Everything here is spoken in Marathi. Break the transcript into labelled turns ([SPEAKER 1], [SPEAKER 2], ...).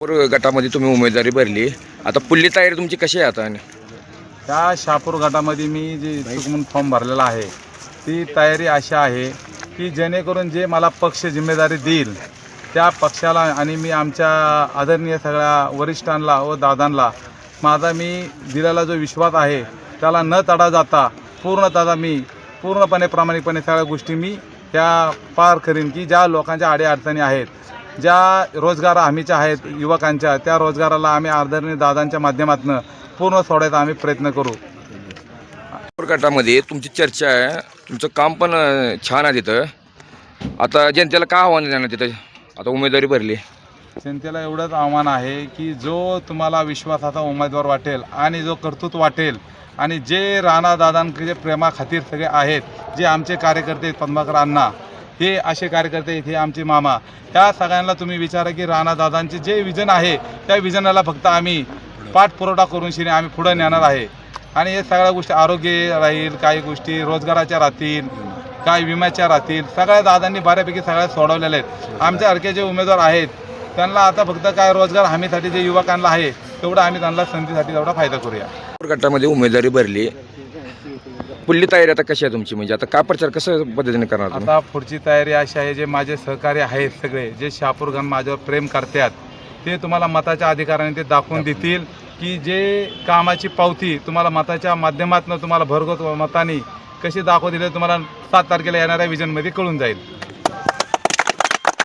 [SPEAKER 1] शहापूर गटामध्ये तुम्ही उमेदवारी भरली. आता पुल्ली तयारी तुमची कशी आहे आता? आणि
[SPEAKER 2] त्या शहापूर गटामध्ये मी जे इच्छुक म्हणून फॉर्म भरलेला आहे ती तयारी अशी आहे की जेणेकरून जे मला पक्ष जिम्मेदारी देईल त्या पक्षाला आणि मी आमच्या आदरणीय सगळ्या वरिष्ठांना व दादांना माझा मी दिलेला जो विश्वास आहे त्याला न तडा जाता पूर्णतः मी पूर्णपणे प्रामाणिकपणे सगळ्या गोष्टी मी त्या पार करीन की ज्या लोकांच्या अडीअडचणी आहेत ज्या रोजगार हमीच्या आहेत युवकांच्या त्या रोजगाराला आम्ही आदरणीय दादांच्या माध्यमातून पूर्ण सोडायचा आम्ही प्रयत्न करू.
[SPEAKER 1] गटामध्ये तुमची चर्चा आहे तुमचं काम पण छान आहे तिथं. आता जनतेला काय आव्हान देणार तिथं? आता उमेदवारी भरली.
[SPEAKER 2] जनतेला एवढंच आव्हान आहे की जो तुम्हाला विश्वासाचा उमेदवार वाटेल आणि जो कर्तृत्व वाटेल आणि जे राणा दादांकडे प्रेमाखातीर सगळे आहेत जे आमचे कार्यकर्ते पद्माकर अण्णा हे असे कार्यकर्ते इथे आमचे मामा. त्या सगळ्यांना तुम्ही विचारा की राणा दादांचे जे विजन आहे त्या विजनाला फक्त आम्ही पाठपुरवठा करून शिने आम्ही पुढं नेणार आहे. आणि हे सगळ्या गोष्टी आरोग्य राहील काही गोष्टी रोजगाराच्या राहतील काही विम्याच्या राहतील सगळ्या दादांनी बऱ्यापैकी सगळ्या सोडवलेल्या आहेत. आमच्यासारखे जे उमेदवार आहेत त्यांना आता फक्त काय रोजगार हमीसाठी जे युवकांना आहे तेवढं आम्ही त्यांना संधीसाठी तेवढा फायदा करूया.
[SPEAKER 1] गटामध्ये उमेदवारी भरली. पुल्ली तयारी आता कशी आहे तुमची? म्हणजे आता काय प्रचार कसं पद्धतीने करणार तुम्ही?
[SPEAKER 2] आता पुढची तयारी अशी आहे जे माझे सहकारी आहेत सगळे जे शापूरगण माझ्यावर प्रेम करतात ते तुम्हाला मताच्या अधिकाराने ते दाखवून देतील की जे कामाची पावती तुम्हाला मताच्या माध्यमातून तुम्हाला भरगत मताने कशी दाखवू दिली तुम्हाला सात तारखेला येणाऱ्या विजनमध्ये कळून जाईल.